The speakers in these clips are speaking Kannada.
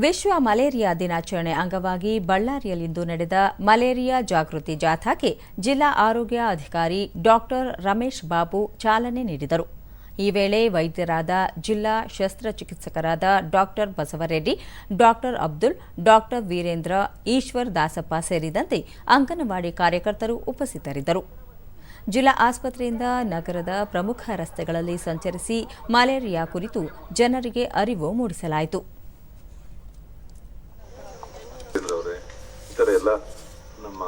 ವಿಶ್ವ ಮಲೇರಿಯಾ ದಿನಾಚರಣೆ ಅಂಗವಾಗಿ ಬಳ್ಳಾರಿಯಲ್ಲಿಂದು ನಡೆದ ಮಲೇರಿಯಾ ಜಾಗೃತಿ ಜಾಥಾಕ್ಕೆ ಜಿಲ್ಲಾ ಆರೋಗ್ಯ ಅಧಿಕಾರಿ ಡಾಕ್ಟರ್ ರಮೇಶ್ ಬಾಬು ಚಾಲನೆ ನೀಡಿದರು. ಈ ವೇಳೆ ವೈದ್ಯರಾದ ಜಿಲ್ಲಾ ಶಸ್ತ್ರಚಿಕಿತ್ಸಕರಾದ doctor Basavareddy, doctor Abdul, doctor Virendra, Ishwar Dasappa ಸೇರಿದಂತೆ ಅಂಗನವಾಡಿ ಕಾರ್ಯಕರ್ತರು ಉಪಸ್ಥಿತರಿದ್ದರು. ಜಿಲ್ಲಾ ಆಸ್ಪತ್ರೆಯಿಂದ ನಗರದ ಪ್ರಮುಖ ರಸ್ತೆಗಳಲ್ಲಿ ಸಂಚರಿಸಿ ಮಲೇರಿಯಾ ಕುರಿತು ಜನರಿಗೆ ಅರಿವು ಮೂಡಿಸಲಾಯಿತು. ಎಲ್ಲ ನಮ್ಮ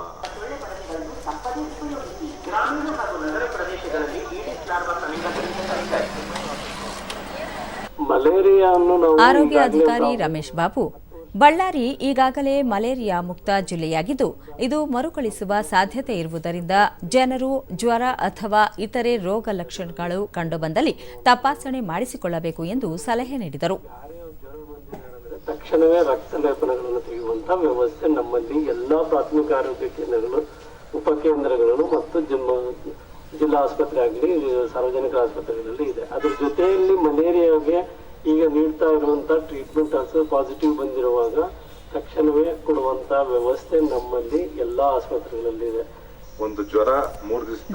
ಆರೋಗ್ಯ ಅಧಿಕಾರಿ ರಮೇಶ್ ಬಾಬು ಬಳ್ಳಾರಿ ಈಗಾಗಲೇ ಮಲೇರಿಯಾ ಮುಕ್ತ ಜಿಲ್ಲೆಯಾಗಿದ್ದು ಇದು ಮರುಕಳಿಸುವ ಸಾಧ್ಯತೆ ಇರುವುದರಿಂದ ಜನರು ಜ್ವರ ಅಥವಾ ಇತರೆ ರೋಗ ಲಕ್ಷಣಗಳು ಕಂಡುಬಂದಲ್ಲಿ ತಪಾಸಣೆ ಮಾಡಿಸಿಕೊಳ್ಳಬೇಕು ಎಂದು ಸಲಹೆ ನೀಡಿದರು. ತಕ್ಷಣವೇ ರಕ್ತ ಲೇಪನಗಳನ್ನು ತೆಗೆಯುವಂತ ವ್ಯವಸ್ಥೆ ನಮ್ಮಲ್ಲಿ ಎಲ್ಲಾ ಪ್ರಾಥಮಿಕ ಆರೋಗ್ಯ ಕೇಂದ್ರಗಳು ಉಪಕೇಂದ್ರಗಳು ಮತ್ತು ಜಿಮ್ಮ, ಜಿಲ್ಲಾ ಆಸ್ಪತ್ರೆ ಆಗಲಿ, ಸಾರ್ವಜನಿಕ ಆಸ್ಪತ್ರೆಗಳಲ್ಲಿ ಇದೆ. ಅದ್ರ ಜೊತೆಯಲ್ಲಿ ಮಲೇರಿಯಾಗೆ ಈಗ ನೀಡ್ತಾ ಇರುವಂತ ಟ್ರೀಟ್ಮೆಂಟ್ ಅನ್ಸರ್ ಪಾಸಿಟಿವ್ ಬಂದಿರುವಾಗ ತಕ್ಷಣವೇ ಕೊಡುವಂತ ವ್ಯವಸ್ಥೆ ನಮ್ಮಲ್ಲಿ ಎಲ್ಲಾ ಆಸ್ಪತ್ರೆಗಳಲ್ಲಿ ಇದೆ. ಒಂದು ಜ್ವರ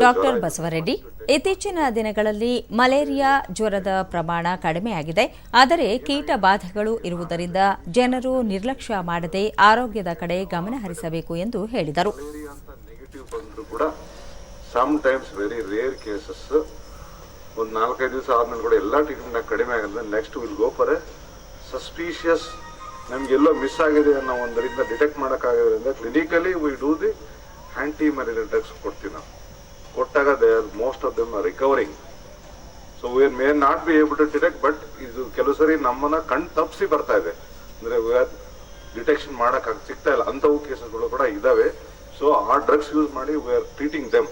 ಡಾಕ್ಟರ್ ಬಸವರೆಡ್ಡಿ ಇತ್ತೀಚಿನ ದಿನಗಳಲ್ಲಿ ಮಲೇರಿಯಾ ಜ್ವರದ ಪ್ರಮಾಣ ಕಡಿಮೆಯಾಗಿದೆ. ಆದರೆ ಕೀಟ ಬಾಧೆಗಳು ಇರುವುದರಿಂದ ಜನರು ನಿರ್ಲಕ್ಷ್ಯ ಮಾಡದೆ ಆರೋಗ್ಯದ ಕಡೆ ಗಮನ ಹರಿಸಬೇಕು ಎಂದು ಹೇಳಿದರು. Sometimes very rare cases ಒಂದು ನಾಲ್ಕೈದು ದಿವಸ ಆದ್ಮೇಲೆ ಕೂಡ ಎಲ್ಲ ಟ್ರೀಟ್ಮೆಂಟ್ ಕಡಿಮೆ ಆಗಿದೆ. Next will go for a suspicious ನಮ್ಗೆಲ್ಲೋ miss ಆಗಿದೆ ಅನ್ನೋ ಒಂದರಿಂದ detect ಮಾಡೋಕ್ಕಾಗೋದ್ರಿಂದ clinically we do the anti malaria drugs ಕೊಡ್ತೀವಿ ನಾವು. ಕೊಟ್ಟಾಗ they are most of them recovering so we may not be able to detect but ಇದು ಕೆಲವು ಸರಿ ನಮ್ಮನ್ನ ಕಣ್ ತಪ್ಪಿಸಿ ಬರ್ತಾ ಇದೆ. ಅಂದ್ರೆ ಡಿಟೆಕ್ಷನ್ ಮಾಡಕ್ ಸಿಗ್ತಾ ಇಲ್ಲ. ಅಂಥವು ಕೇಸಸ್ಗಳು ಕೂಡ ಇದಾವೆ. ಸೊ ಆ ಡ್ರಗ್ಸ್ ಯೂಸ್ ಮಾಡಿ ವಿ ಆರ್ ಟ್ರೀಟಿಂಗ್ ದೆಮ್